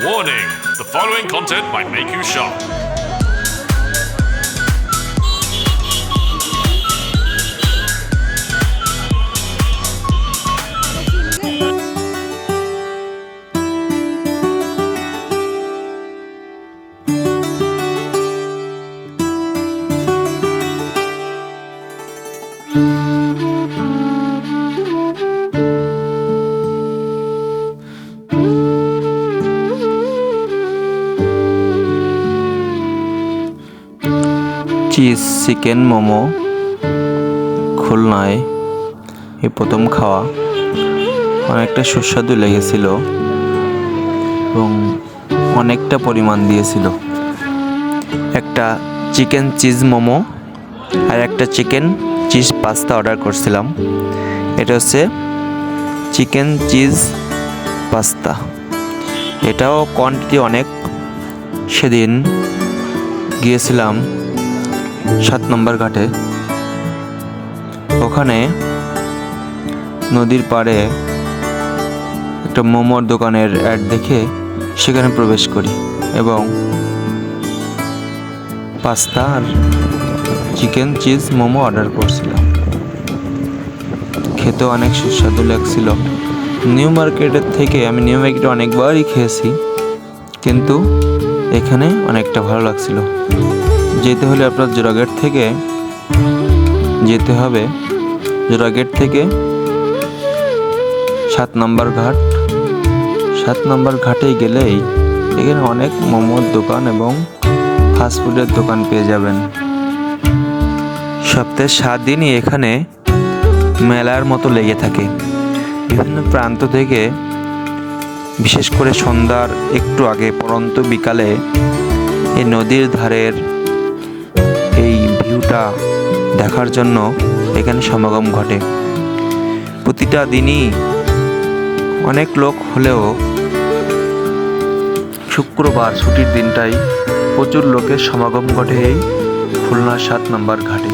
Warning the following content might make you shock. Cheese, chicken, momo, খুলনায় এই প্রথম খাওয়া। অনেকটা সুস্বাদু লেগেছিল এবং অনেকটা পরিমাণ দিয়েছিল। একটা চিকেন চিজ মোমো আর একটা চিকেন চিজ পাস্তা অর্ডার করছিলাম। এটা হচ্ছে চিকেন চিজ পাস্তা। এটাও কোয়ান্টিটি অনেক। সেদিন গিয়েছিলাম সাত নম্বর ঘাটে। ওখানে নদীর পাড়ে একটা মোমোর দোকানের অ্যাড দেখে সেখানে প্রবেশ করি এবং পাস্তা আর চিকেন চিজ মোমো অর্ডার করছিলাম। খেতে অনেক সুস্বাদু লাগছিল। নিউ মার্কেটের থেকে আমি নিউ মার্কেটে অনেকবারই খেয়েছি, কিন্তু এখানে অনেকটা ভালো লাগছিল। যেতে হলে আপনার জোড়াগেট থেকে যেতে হবে। জোড়াগেট থেকে সাত নম্বর ঘাট। সাত নম্বর ঘাটে গেলেই এখানে অনেক মোমোর দোকান এবং ফাস্টফুডের দোকান পেয়ে যাবেন। সপ্তাহে সাত দিনই এখানে মেলার মতো লেগে থাকে। বিভিন্ন প্রান্ত থেকে বিশেষ করে সন্ধ্যার একটু আগে, পরন্ত বিকালে এই নদীর ধারের ভিউটা দেখার জন্য এখানে সমাগম ঘটে। প্রতিটা দিনই অনেক লোক হলেও শুক্রবার ছুটির দিনটাই প্রচুর লোকের সমাগম ঘটে এই খুলনা সাত নম্বর ঘাটে।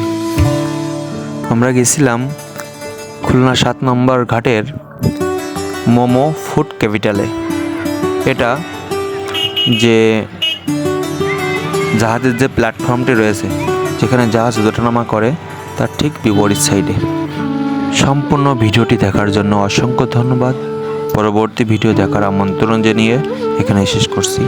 আমরা গেছিলাম খুলনা সাত নম্বর ঘাটের মোমো ফুড ক্যাপিটালে। এটা যে জাহাজের যে প্ল্যাটফর্মটি রয়েছে যেখানে জাহাজ ওঠানামা করে, তার ঠিক বিপরীত সাইডে সম্পূর্ণ ভিডিওটি দেখার জন্য অসংখ্য ধন্যবাদ। পরবর্তী ভিডিও দেখার আমন্ত্রণ জানিয়ে এখানে শেষ করছি।